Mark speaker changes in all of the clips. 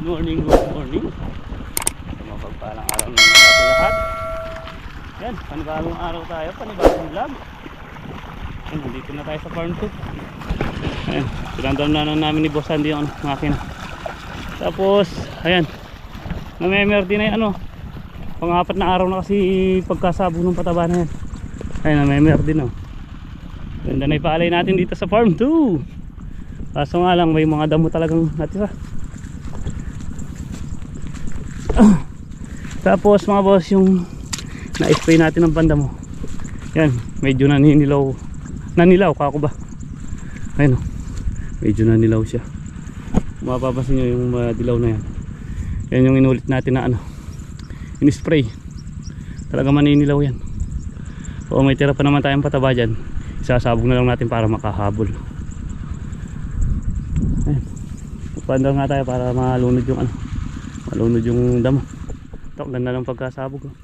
Speaker 1: good morning, good morning. Mapagpalang araw ng ating lahat. Yan, panibagong araw tayo, panibagong vlog. Yan, nandito na tayo sa farm 2. Ayan, pinandam na namin ni Boss Andy yung ano, makina. Tapos, ayan, namemerde na yung ano, pang-apat na araw na kasi pagkasabog ng pataba na yan. Ayan, namemerde na. Ganda na ipaalay natin dito sa farm 2. Kaso nga lang may mga damo talagang natira. Tapos mga boss yung na-spray natin ng banda mo. Yan, medyo naninilaw. Nanilaw, kako ba? Ayun oh. Medyo nanilaw siya. Mapapasin nyo yung madilaw na yan. Yan yung inulit natin na ano. In-spray. Talaga maninilaw yan. O may tira pa naman tayong pataba dyan. Isasabog na lang natin para makahabol. Ayun. Pagpandar nga tayo para malunod yung ano. Malunod yung damo. Ito, ang ganda ng pagkasabog. Oh.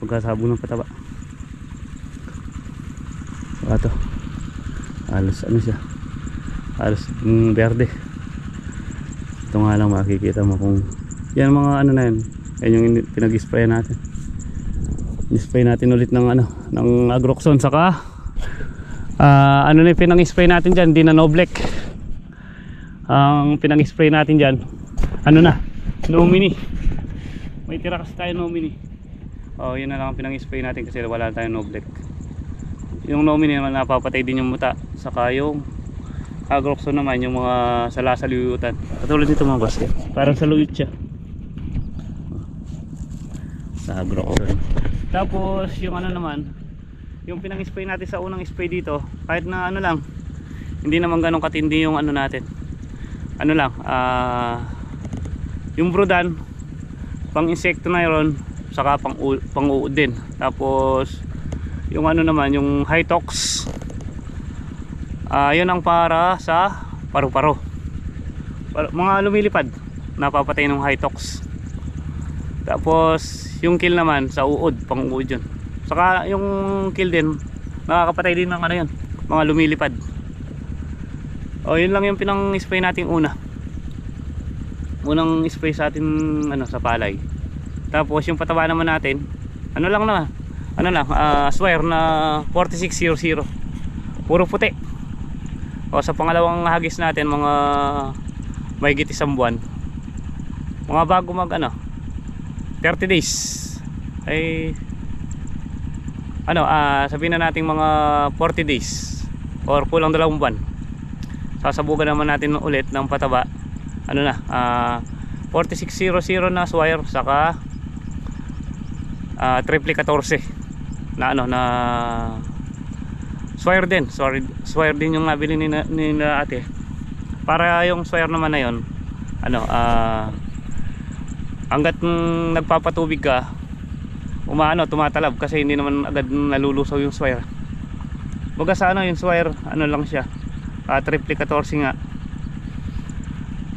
Speaker 1: Pagkasabog ng pataba. Saka to. Halos ano siya. Halos mm, berde. Ito nga lang makikita mo kung yan mga ano na yan. Yan yung pinag-spray natin. I-spray natin ulit ng ano, ng Agroxon saka ah ano na yung pinang-spray natin diyan, di na Noblek. Ang pinang-spray natin diyan, ano na, Nomini. May tira kasi tayo Nomini. Oh, yun na lang ang pinang-spray natin kasi wala tayong Noblek. Yung Nomini naman napapatay din yung muta, saka yung Agroxon naman yung mga salasaluyutan. Katulad nito mga boss, eh. parang saluyut siya. Sa Agroxon. Tapos yung ano naman, yung pinang-spray natin sa unang spray dito, kahit na ano lang, hindi naman ganun katindi yung ano natin. Ano lang, ah yung brudan, pang insekto na yun, saka pang, pang uod din. Tapos yung ano naman, yung high tox, ah yun ang para sa paru-paro. Par- mga lumilipad, napapatay ng high tox. Tapos yung kill naman sa uod, pang uod yun. Saka yung kill din, nakakapatay din ng ano yun, mga lumilipad. O yun lang yung pinang spray natin una. Unang spray sa atin ano sa palay. Tapos yung pataba naman natin, ano lang na, ano lang, ah, swear na 4600. Puro puti. O sa pangalawang hagis natin mga may isang buwan. Mga bago mag ano, 30 days ay ano ah sabihin na natin mga 40 days or kulang dalawang buwan sasabugan naman natin ulit ng pataba ano na ah 4600 na swire saka ah triple 14 na ano na swire din. Swire, swire din yung nabili ni, na, ni ate. Para yung swire naman na yon ano ah hanggat nagpapatubig ka umaano tumatalab kasi hindi naman agad nalulusaw yung swire. Baga sa ano yung swire ano lang siya uh, triple 14 nga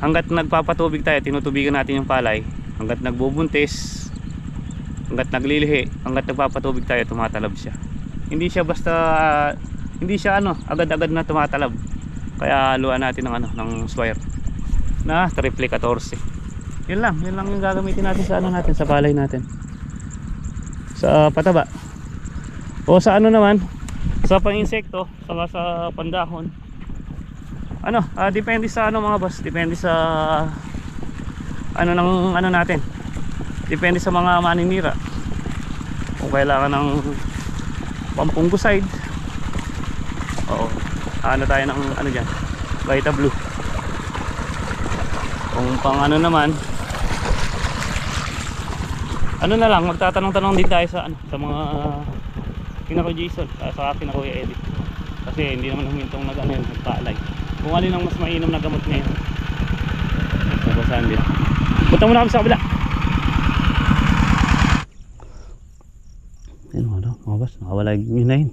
Speaker 1: hanggat nagpapatubig tayo tinutubigan natin yung palay hanggat nagbubuntis hanggat naglilihi hanggat nagpapatubig tayo tumatalab siya hindi siya basta hindi siya ano agad-agad na tumatalab kaya haluan natin ng ano ng swire na triple 14 yun lang, yun lang yung gagamitin natin sa ano natin, sa palay natin. Sa pataba. O sa ano naman, sa pang-insekto, saka sa pandahon. Ano, ah, depende sa ano mga boss, depende sa ano ng ano natin. Depende sa mga maninira. Kung kailangan ng pampunguside. Oo. Ano tayo ng ano diyan? Vita Blue. Kung pang ano naman, ano na lang magtatanong-tanong din tayo sa ano sa mga ko Jason uh, sa akin na Kuya Edit kasi hindi naman humintong nag ano yun nagpaalay kung alin ang mas mainam na gamot ngayon. Nabasahan din punta muna kami sa kabila. Ayun ano mga boss nakawala yung hinahin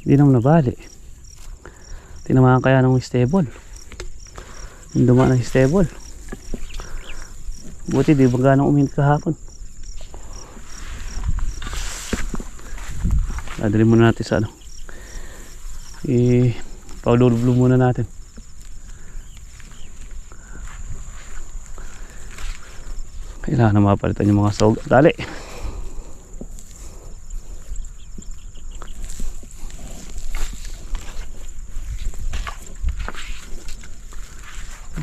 Speaker 1: hindi naman nabali. Tinamaan kaya ng stable. Yung dumaan ng stable. Buti di ba ganong uminit kahapon? Dadali muna natin sa ano. I paulublo muna natin. Kailangan na mapalitan yung mga sog. Dali.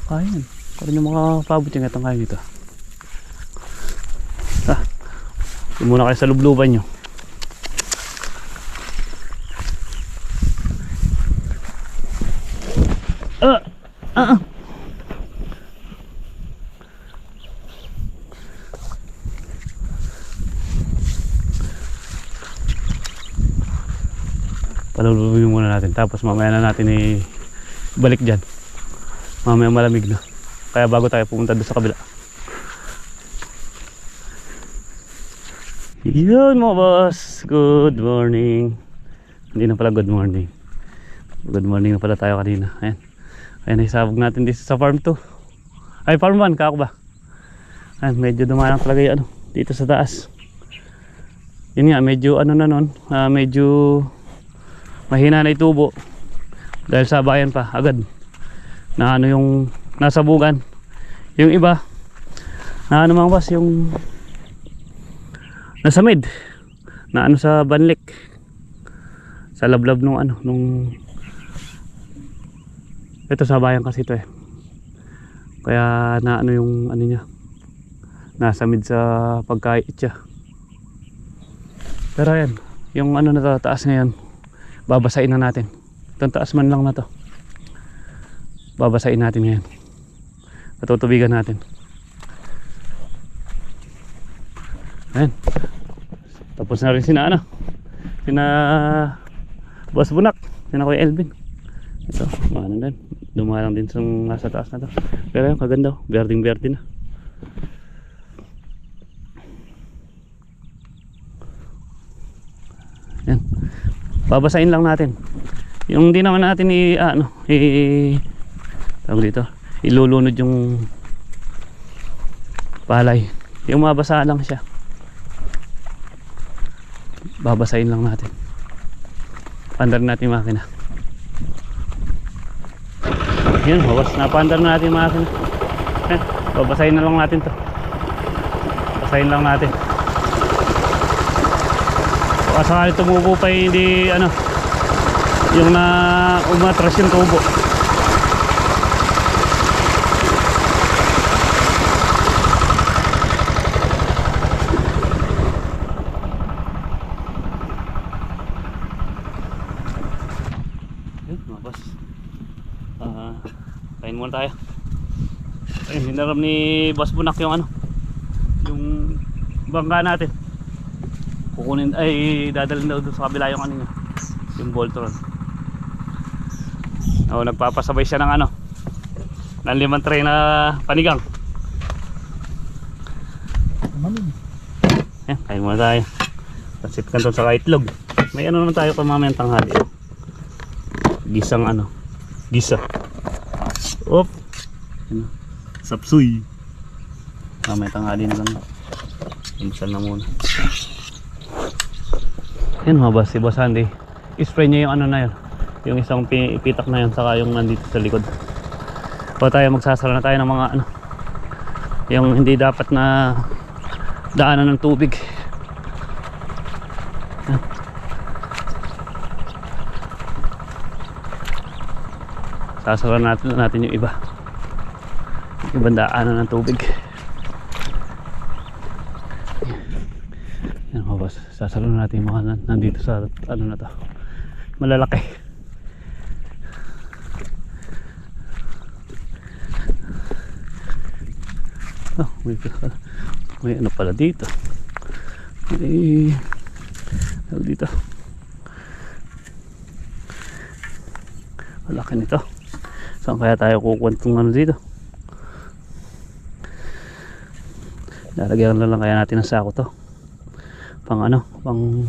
Speaker 1: Kaya yan. Parang yung mga pabot yung itong kaya dito. Ah, muna kayo sa lubluban nyo. Ah! Ah! ah. Palulubugin muna natin. Tapos mamaya na natin i balik dyan. Mamaya malamig na. Kaya bago tayo pumunta doon sa kabila. Yun mga boss. Good morning. Hindi na pala good morning. Good morning na pala tayo kanina. Ayan. Ayan, isabog natin dito sa farm 2. Ay, farm 1, kako ba? Ayan, medyo dumalang talaga yung ano, dito sa taas. Yun nga, medyo ano na nun, ah, medyo mahina na itubo. Dahil sa bayan pa, agad. Na ano yung nasa bugan. Yung iba, na ano mga boss, yung nasa mid. Na ano sa banlik. Sa lablab nung ano, nung ito sa bayan kasi ito eh. Kaya na ano yung ano niya. Nasa mid sa pagkait siya. Pero ayan, yung ano na to, taas ngayon, babasain na natin. Itong taas man lang na to. Babasain natin ngayon. Patutubigan natin. Ayan. Tapos na rin sina ano. Sina Boss Bunak. Sina Kuya Elvin. Ito, ano din. Dumalang din sa taas na to. Pero yun, kaganda. oh. Berding na. Babasahin lang natin. Yung di naman natin i ah, ano, i tawag dito, ilulunod yung palay. Yung mabasa lang siya. Babasahin lang natin. Pandar natin yung makina. Yun, bawas na pandar na natin yung makina. Eh, babasahin na lang natin to. Basahin lang natin. Baka sakali tumubo pa hindi ano yung na umatras yung tubo. Mga boss. Ah, kain muna tayo. Ayun, hinaram ni Boss Bunak yung ano, yung bangka natin. Kukunin, ay dadalhin daw sa kabila yung ano yung Voltron. Oh, nagpapasabay siya ng ano, ng limang tray na panigang. Yan, kain muna tayo. Pasit kanton sa itlog. May ano naman tayo pa mamayang tanghali. oh. Gisang ano, gisa. Op. Ano, sapsuy. Mamaya tanghali na lang. Insan na muna. Yan mga boss, si Boss Andy. I-spray niya yung ano na yun. Yung isang pi- pitak na yun, saka yung nandito sa likod. O tayo magsasara na tayo ng mga ano. Yung hindi dapat na daanan ng tubig. Yan. Sasara natin, natin yung iba. Yung ibang ng tubig. Yan mga na natin mga nan- nandito sa ano na to. Malalaki. Oh, may, may ano pala dito. May ano dito. Malaki nito. Saan kaya tayo kukwentong ano dito? Lalagyan lang kaya natin ng sako to pang ano, pang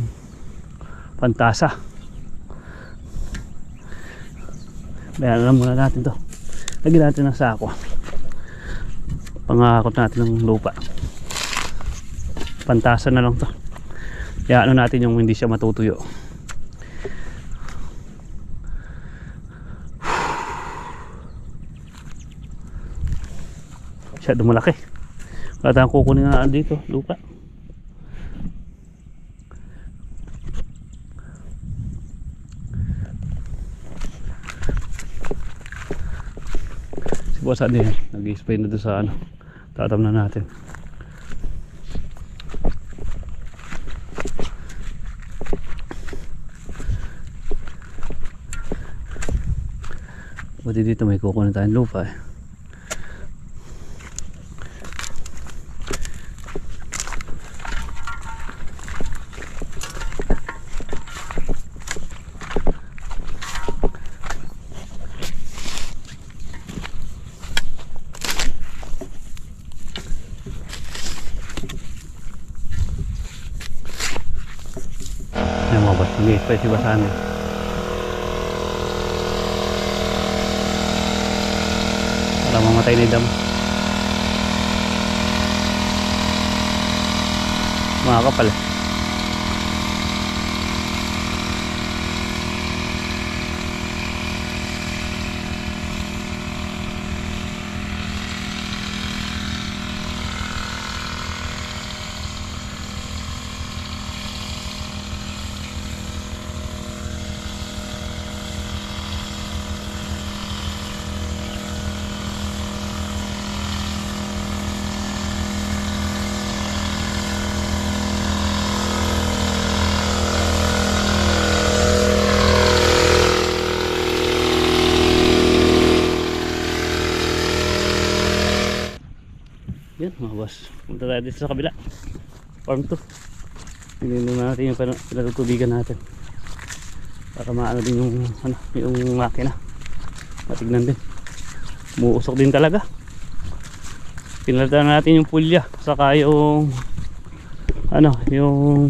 Speaker 1: pantasa. Bayaran muna natin to. Lagyan natin ng sako. Pangakot natin ng lupa. Pantasa na lang to. Kaya ano natin yung hindi siya matutuyo. Siya dumalaki. Kata ang kukunin nga dito, lupa. Boss Adi, nag-spray na doon sa ano. Tatam na natin. Buti dito may kukunin tayong lupa eh. Yan mga boss, nag-spray si Basan eh. Para mamatay na yung damo. Mga kapal eh. Boss. Punta tayo dito sa kabila. Farm 2. Tingnan natin yung pina- pinatutubigan natin. Para maano din yung ano, yung makina. Matignan din. Umuusok din talaga. Pinalitan natin yung pulya saka yung ano, yung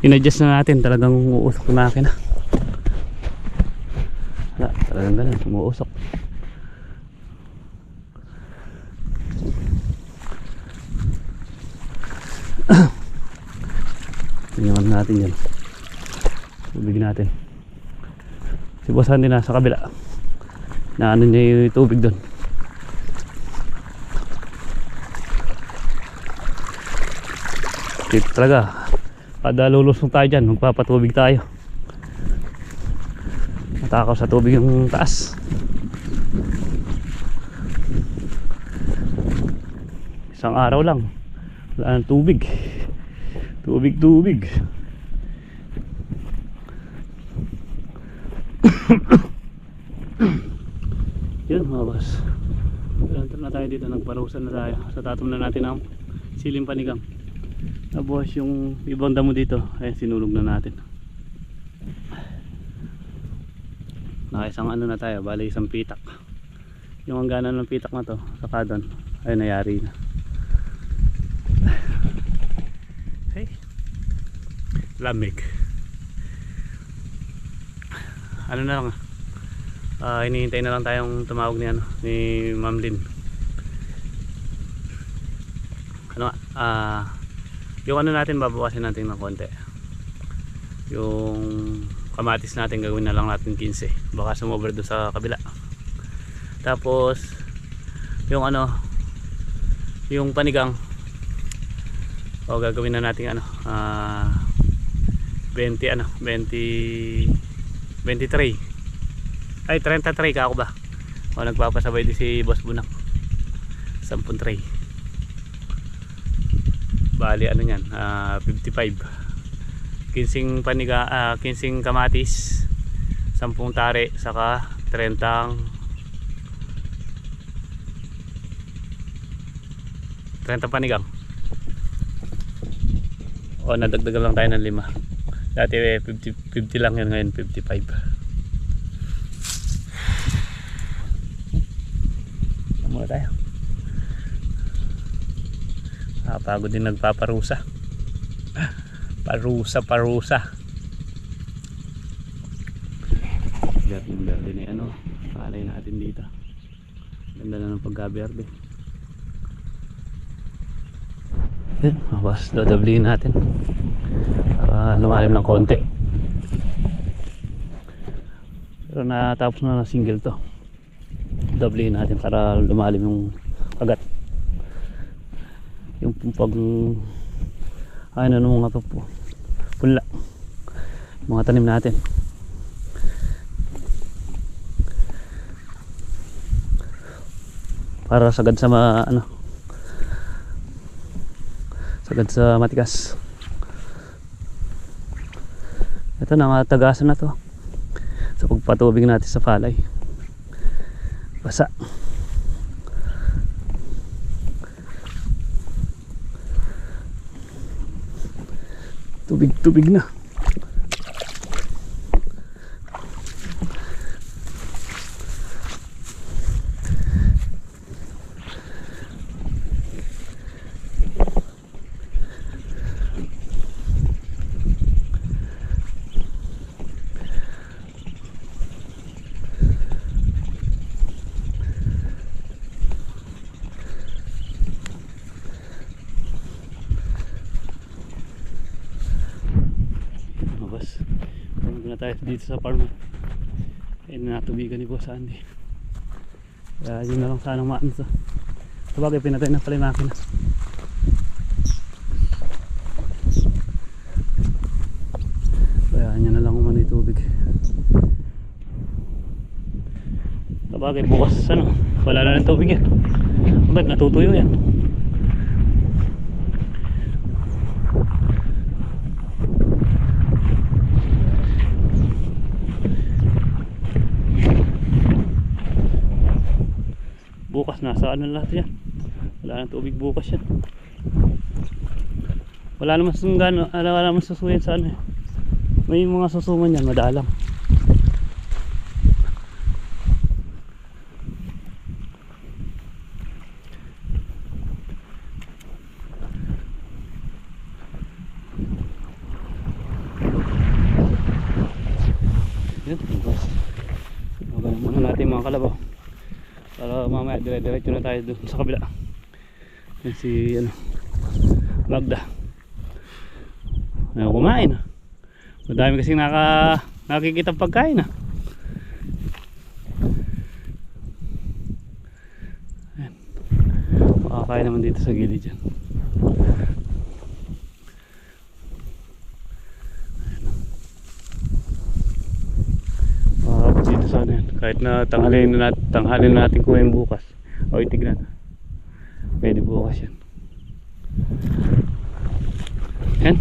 Speaker 1: in-adjust na natin talagang umuusok yung makina. Wala, talagang ganun, umuusok. Tingnan natin yan. Tubig natin. Si Boss Andy nasa kabila. Na ano niya yung tubig doon. Tip talaga. Kada lulusong tayo dyan, magpapatubig tayo. Matakaw sa tubig yung taas. Isang araw lang. Wala ng tubig. Tubig, tubig. Yun mga boss. Enter na tayo dito. Nagparusan na tayo. Sa tatom na natin ang siling panigang. Tapos yung ibang damo dito. Ayan sinulog na natin. Nakaisang ano na tayo. Bali isang pitak. Yung hangganan ng pitak na to. Saka doon. Ay nayari na. Hey. Lamig. Ano na lang. Ah, hinihintay na lang tayong tumawag ni ano ni Ma'am Lynn. Ano ah yung ano natin babawasin natin ng konti. Yung kamatis natin gagawin na lang natin 15. Baka sumover doon sa kabila. Tapos yung ano yung panigang o gagawin na natin ano ah 20 ano 20 23 ay 33 ka ako ba? O nagpapasabay din si boss bunak 10 tray bali ano yan ah 55 kinsing paniga ah, kinsing kamatis 10 tare saka 30 30 panigang. O nadagdagan lang tayo ng 5 dati eh, 50, 50 lang yun ngayon 55 Ano muna tayo? Ah, pagod din nagpaparusa. Parusa parusa. Garden garden eh ano? Palay natin dito. Ganda na ng pagkaberde yun mga boss dodoblihin natin. Para lumalim ng konti. Pero natapos na ng single to. Doblihin natin para lumalim yung kagat. Yung pag ano ng mga papo pula mga tanim natin. Para sagad sa ma, ano sagad sa matigas. Ito na tagasan na to. Sa pagpatubig natin sa palay. Basa. Tubig tubig na Mabas. Pumunta na tayo dito sa farm. Eh, natubigan ni Boss Andy. Kaya yun na lang sana maan to. Sabagay, pinatay na pala yung makina. Kaya niya na lang umano yung tubig. Sabagay, bukas ano, wala na ng tubig yan. Ba't natutuyo yan? Nasa ano lahat yan. Wala nang tubig bukas yan. Wala naman wala, naman susuyan sa ano eh. may mga susuman yan madalang yun bukas Magaling muna natin mga kalabaw para dire-diretso na tayo doon sa kabila. Yan si ano Magda. Ayaw kumain. Madami kasi naka nakikita pagkain ah. Makakain naman dito sa gilid dyan makakapag dito sa ano yan. Kahit na tanghalin na natin, tanghalin na natin bukas o itignan pwede bukas yan yan.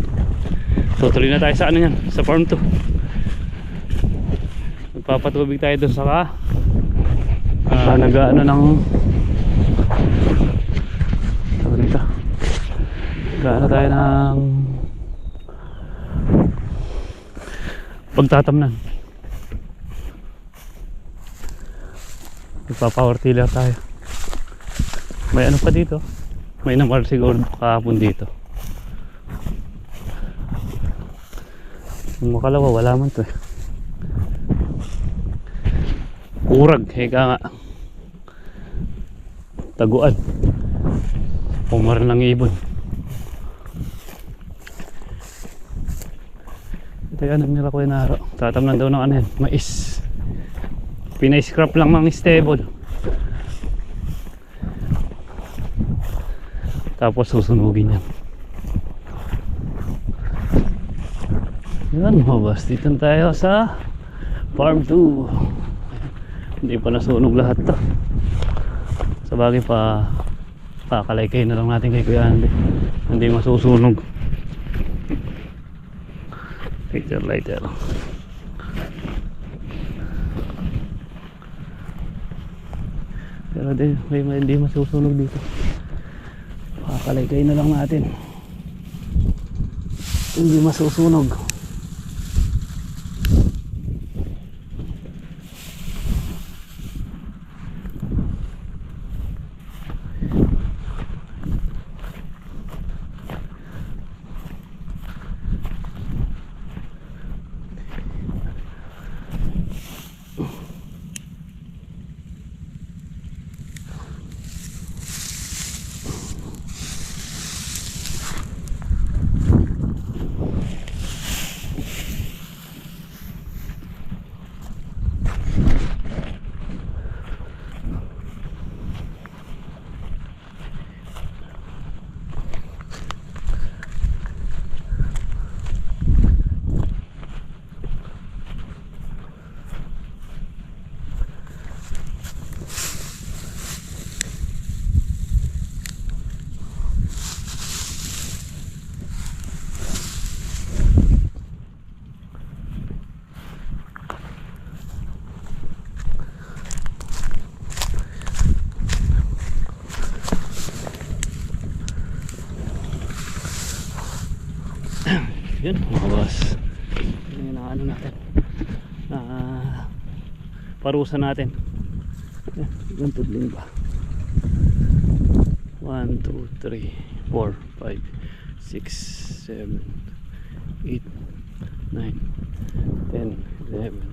Speaker 1: Tutuloy na tayo sa ano yan sa farm 2 magpapatubig tayo doon sa ka uh, nag ano ng tawag dito gaano tayo ng pagtatamnan Magpa-power tiller tayo. May ano pa dito? May namar siguro kahapon dito. Yung makalawa, wala man to eh. Urag, heka nga. Taguan. Pumar ng ibon. Ito yan, nila ko yung naro. Tatamnan daw ng ano yan, mais. Pinay-scrap lang mga stable. Tapos susunugin yan. Yan, mabas. Dito tayo sa farm 2. Hindi pa nasunog lahat to. Sa bagay pa kakalaykay na lang natin kay Kuya Andy. Hindi masusunog. Later, later. Pero di, may hindi masusunog dito. Pakakalaykay na lang natin. Hindi masusunog. Yun, mga. Yun yung ano natin. Na parusa natin. Yan, ilang tudling ba? 1, 2, 3, 4, 5, 6, 7, 8, 9, 10, 11,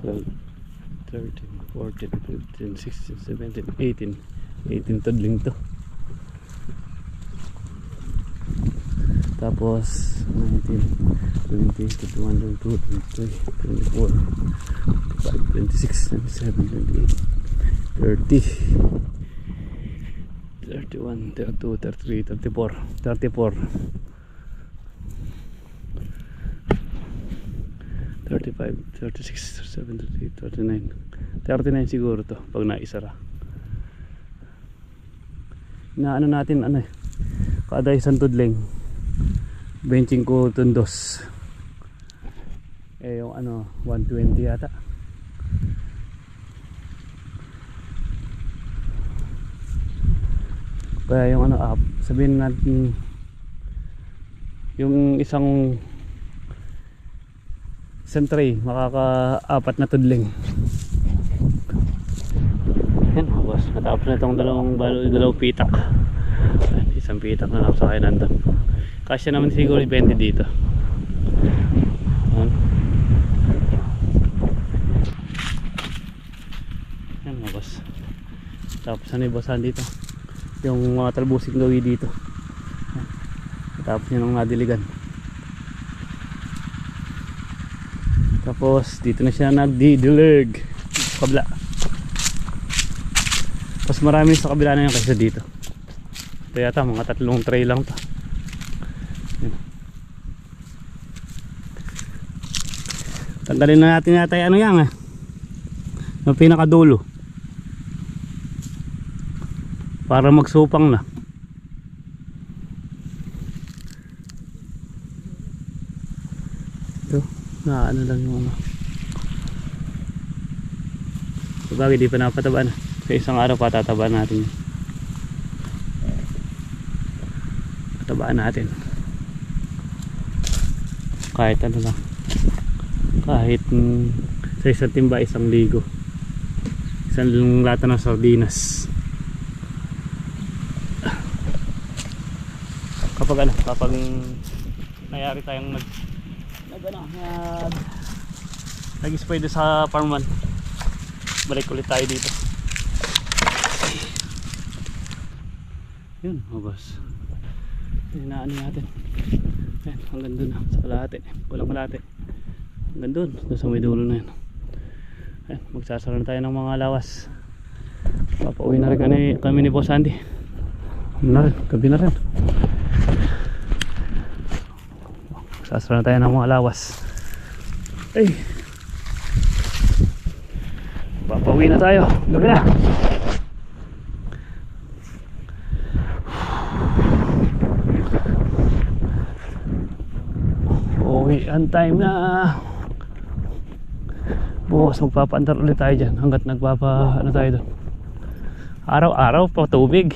Speaker 1: 12, 13, 14, 15, 16, 17, 18. 18 tudling to. Tapos 19, 20, 21, 22, 23, 24, 25, 26, 27, 28, 30, 31, 32, 33, 34, 34, 35, 36, 37, 39, 39 siguro to pag naisara. Inaano natin ano eh, kada isang tudling benching ko tundos eh yung ano 120 yata kaya yung ano up sabihin natin yung isang isang tray makaka-apat na tudling. Yan boss. Natapos na itong dalawang balo, dalawang pitak. Isang pitak na lang sa kayo nandun kasya naman siguro 20 dito. Yan mga boss. Tapos ano yung basahan dito? Yung mga talbusing gawi dito. Tapos yun ang nadiligan. Tapos dito na siya nagdidilig. Kabla. Mas marami sa kabila na yun kaysa dito. Ito yata mga tatlong tray lang to Yan. Tanggalin na natin yung ano yan eh yung pinakadulo. Para magsupang na. Ito na ano lang yung ano. Sabagay di pa napataba na sa isang araw patataba natin. Patabaan natin. Kahit ano lang kahit sa isang timba isang ligo. Isang lata ng sardinas. Kapag ano kapag nayari tayong nag nag ano nag nag doon sa farm 1 balik ulit tayo dito. Yun mga boss. Inaano natin. Yan hanggang dun sa kalahati. Walang kalahati hanggang dun sa may dulo na yan yan magsasara na tayo ng mga lawas. Papauwi na rin kami, kami ni Boss Andy. Ano na rin gabi na rin. Magsasara na tayo ng mga lawas. Ay! Papauwi na tayo. Gabi na! Uwi ang time na Bukas magpapaandar ulit tayo dyan Hanggat nagpapa ano tayo doon Araw-araw pa tubig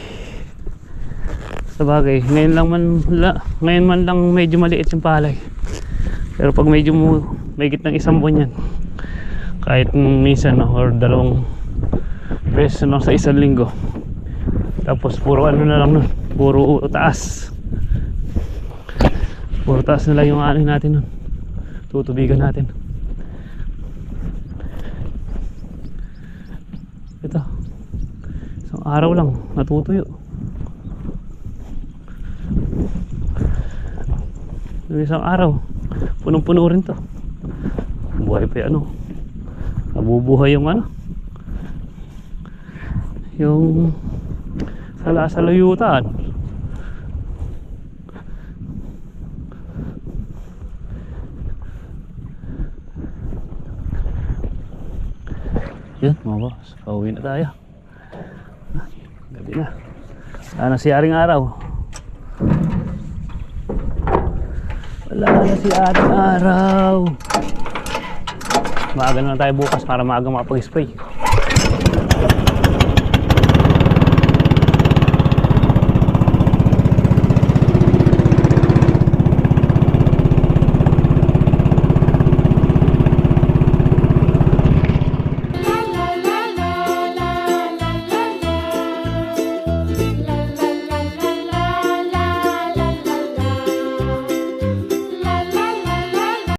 Speaker 1: Sabagay Ngayon lang man la, Ngayon man lang medyo maliit yung palay Pero pag medyo mo May ng isang buwan yan Kahit minsan no, or dalawang Beses no, sa isang linggo Tapos puro ano na lang nun Puro taas Puro taas na lang yung ano natin nun. Tutubigan natin. Ito. Isang araw lang natutuyo. Yung isang araw punong-puno rin to. Buhay pa yung ano. Nabubuhay yung ano. Yung sala sa layutan. Yun mga boss, pauwi na tayo. Wala na si Aring Araw. Wala na si Aring Araw. Maaga na tayo bukas para maaga makapag-spray.